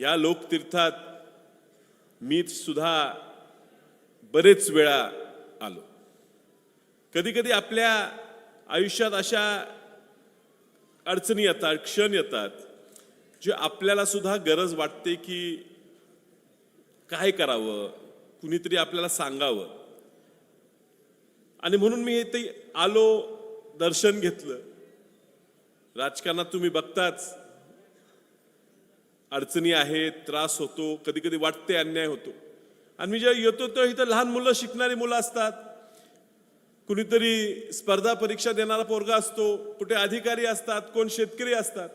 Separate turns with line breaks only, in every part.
या लोकतीर्थात मी सुद्धा बरेच वेळा आलो. कधी कधी आपल्या आयुष्यात अशा अडचणी येतात क्षण येतात जे आपल्याला सुद्धा गरज वाटते की काय करावं कुणीतरी आपल्याला सांगावं. आणि म्हणून मी ते आलो दर्शन घेतलं. राजकारणात तुम्ही बघताच अडचणी आहेत त्रास होतो कधी कधी वाटते अन्याय होतो. आणि मी जेव्हा येतो तेव्हा इथं लहान मुलं शिकणारी मुलं असतात. कुणीतरी स्पर्धा परीक्षा देणारा पोरगा असतो कुठे अधिकारी असतात कोण शेतकरी असतात.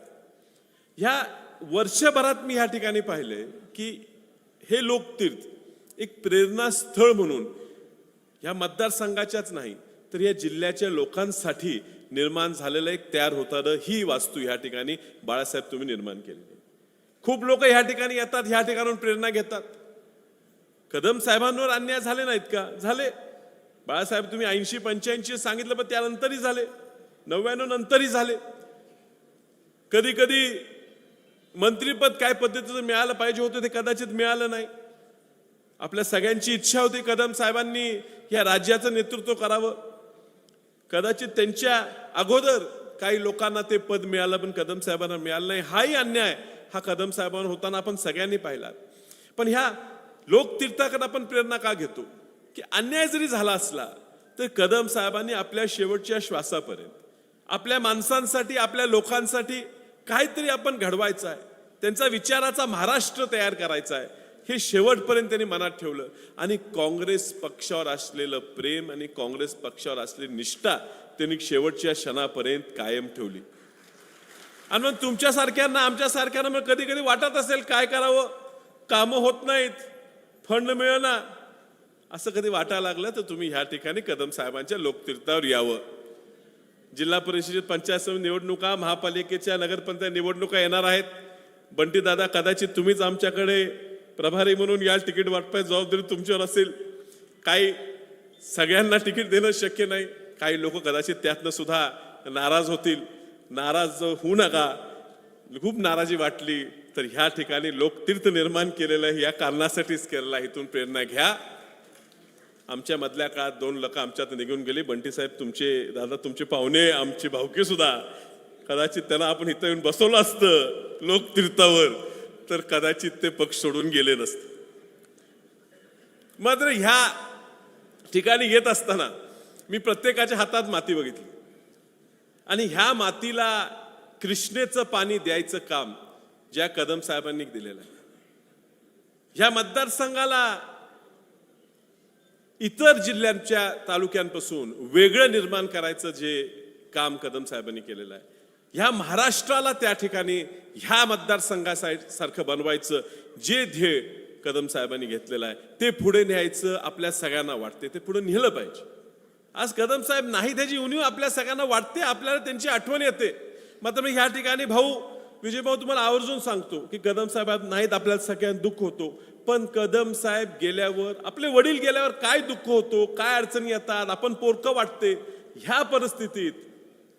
ह्या वर्षभरात मी ह्या ठिकाणी पाहिले की हे लोकतीर्थ एक प्रेरणास्थळ म्हणून ह्या मतदारसंघाच्याच नाही तर या जिल्ह्याच्या लोकांसाठी निर्माण झालेलं एक तयार होणारं ही वास्तू ह्या ठिकाणी बाळासाहेब तुम्ही निर्माण केलेली खूप लोक ह्या ठिकाणी येतात ह्या ठिकाणून प्रेरणा घेतात. कदम साहेबांवर अन्याय झाले नाहीत का? झाले. बाळासाहेब तुम्ही ऐंशी पंच्याऐंशी सांगितलं पण त्यानंतरही झाले. नव्याण्णव नंतरही झाले. कधी कधी मंत्रीपद काय पद्धतीचं मिळालं पाहिजे होतं ते कदाचित मिळालं नाही. आपल्या सगळ्यांची इच्छा होती कदम साहेबांनी या राज्याचं नेतृत्व करावं. कदाचित त्यांच्या अगोदर काही लोकांना ते पद मिळालं पण कदम साहेबांना मिळालं नाही. हाही अन्याय. हा कदम साहेबांवर होताना आपण सगळ्यांनी पाहिला. पण ह्या लोकतीर्थाकडे आपण प्रेरणा का घेतो? की अन्याय जरी झाला असला तर कदम साहेबांनी आपल्या शेवटच्या श्वासापर्यंत आपल्या माणसांसाठी आपल्या लोकांसाठी काहीतरी आपण घडवायचं आहे. त्यांचा विचाराचा महाराष्ट्र तयार करायचा आहे. हे शेवटपर्यंत त्यांनी मनात ठेवलं. आणि काँग्रेस पक्षावर असलेलं प्रेम आणि काँग्रेस पक्षावर असलेली निष्ठा त्यांनी शेवटच्या क्षणापर्यंत कायम ठेवली. आणि मग तुमच्यासारख्यांना आमच्यासारख्यांना मग कधी कधी वाटत असेल काय करावं? कामं होत नाहीत फंड मिळना. असं कधी वाटायला लागलं? तर तुम्ही ह्या ठिकाणी कदम साहेबांच्या लोकतीर्थावर यावं. जिल्हा परिषदेत पंचायत समिती निवडणुका महापालिकेच्या नगरपंचायत निवडणुका येणार आहेत. बंटी दादा कदाचित तुम्हीच आमच्याकडे प्रभारी म्हणून या तिकीट वाटपाय जबाबदारी तुमच्यावर असेल. काही सगळ्यांना तिकीट देणं शक्य नाही. काही लोक कदाचित त्यातनं सुद्धा नाराज होतील. नाराज होऊ नका. खूप नाराजी वाटली तर ह्या ठिकाणी लोकतीर्थ निर्माण केलेलं आहे या कारणासाठीच केलेलं आहे. इथून प्रेरणा घ्या. आमच्या मधल्या काळात दोन लोक आमच्यात निघून गेले. बंटी साहेब तुमचे दादा तुमचे पाहुणे आमचे भावके सुद्धा. कदाचित त्यांना आपण इथं येऊन बसवलं असतं लोकतीर्थावर. तर कदाचित ते पक्ष सोडून गेले नसते. मात्र ह्या ठिकाणी येत असताना मी प्रत्येकाच्या हातात माती बघितली. आणि ह्या मातीला कृष्णेचं पाणी द्यायचं काम ज्या कदम साहेबांनी दिलेलं आहे. ह्या मतदारसंघाला इतर जिल्ह्यांच्या तालुक्यांपासून वेगळं निर्माण करायचं जे काम कदम साहेबांनी केलेलं आहे. ह्या महाराष्ट्राला त्या ठिकाणी ह्या मतदारसंघासारखं बनवायचं जे ध्येय कदम साहेबांनी घेतलेलं आहे. ते पुढे न्यायचं आपल्या सगळ्यांना वाटते. ते पुढे नेलं पाहिजे. आज कदम साहेब नाही त्याची उणीव आपल्या सगळ्यांना वाटते आपल्याला त्यांची आठवण येते. मात्र मी ह्या ठिकाणी भाऊ विजय भाऊ तुम्हाला आवर्जून सांगतो की कदम साहेब नाहीत आपल्याला सगळ्यांना दुःख होतो. पण कदम साहेब गेल्यावर आपले वडील गेल्यावर काय दुःख होतो काय अडचणी येतात आपण पोरकं वाटते. ह्या परिस्थितीत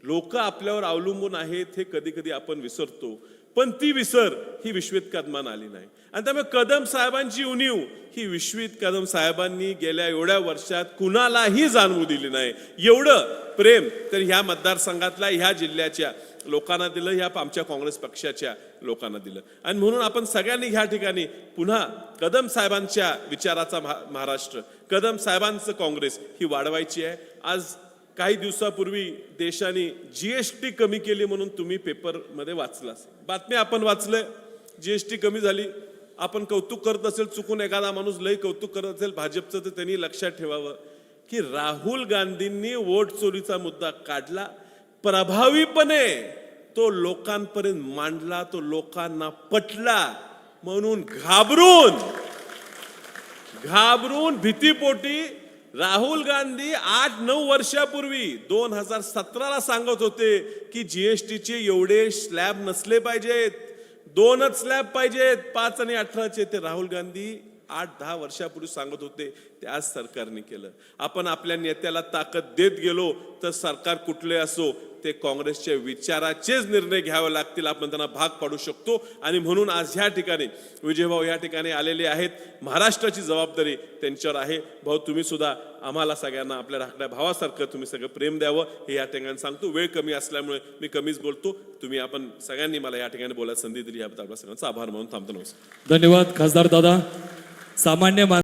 लोक आपल्यावर अवलंबून आहेत हे कधी कधी आपण विसरतो. पण ती विसर ही विश्वित कदमान आली नाही. आणि त्यामुळे कदम साहेबांची उणीव ही विश्वित कदम साहेबांनी गेल्या एवढ्या वर्षात कुणालाही जाणवू दिली नाही. एवढं प्रेम तर ह्या मतदारसंघातल्या ह्या जिल्ह्याच्या लोकांना दिलं ह्या आमच्या काँग्रेस पक्षाच्या लोकांना दिलं. आणि म्हणून आपण सगळ्यांनी ह्या ठिकाणी पुन्हा कदम साहेबांच्या विचाराचा महा- महाराष्ट्र कदम साहेबांचं काँग्रेस ही वाढवायची आहे. आज काही दिवसापूर्वी देशाने जी एस टी कमी केली म्हणून तुम्ही पेपरमध्ये वाचलास असेल. बातम्या आपण वाचलंय जी एस टी कमी झाली. आपण कौतुक करत असेल चुकून एखादा माणूस लई कौतुक करत असेल भाजपचं तर त्यांनी लक्षात ठेवावं की राहुल गांधींनी वोट चोरीचा मुद्दा काढला. प्रभावीपणे तो लोकांपर्यंत मांडला तो लोकांना पटला. म्हणून घाबरून घाबरून भीतीपोटी राहुल गांधी आठ नऊ वर्षापूर्वी दोन हजार सतराला सांगत होते की जीएसटीचे एवढे स्लॅब नसले पाहिजेत. दोनच स्लॅब पाहिजेत. पाच आणि अठराचे ते राहुल गांधी आठ दहा वर्षापूर्वी सांगत होते ते आज सरकारने केलं. आपण आपल्या नेत्याला ताकद देत गेलो तर सरकार कुठले असो ते काँग्रेसच्या विचाराचेच निर्णय घ्यावे लागतील आपण त्यांना भाग पाडू शकतो. आणि म्हणून आज ह्या ठिकाणी विजयभाऊ या ठिकाणी आलेले आहेत. महाराष्ट्राची जबाबदारी त्यांच्यावर आहे. भाऊ तुम्ही सुद्धा आम्हाला सगळ्यांना आपल्या राखड्या भावासारखं तुम्ही सगळं प्रेम द्यावं हे या ठिकाणी सांगतो. वेळ कमी असल्यामुळे मी कमीच बोलतो. तुम्ही आपण सगळ्यांनी मला या ठिकाणी बोलायला संधी दिली याबद्दल आपल्या सगळ्यांचा आभार म्हणून थांबतो. नमस्कार.
धन्यवाद खासदार दादा. सामान्य मान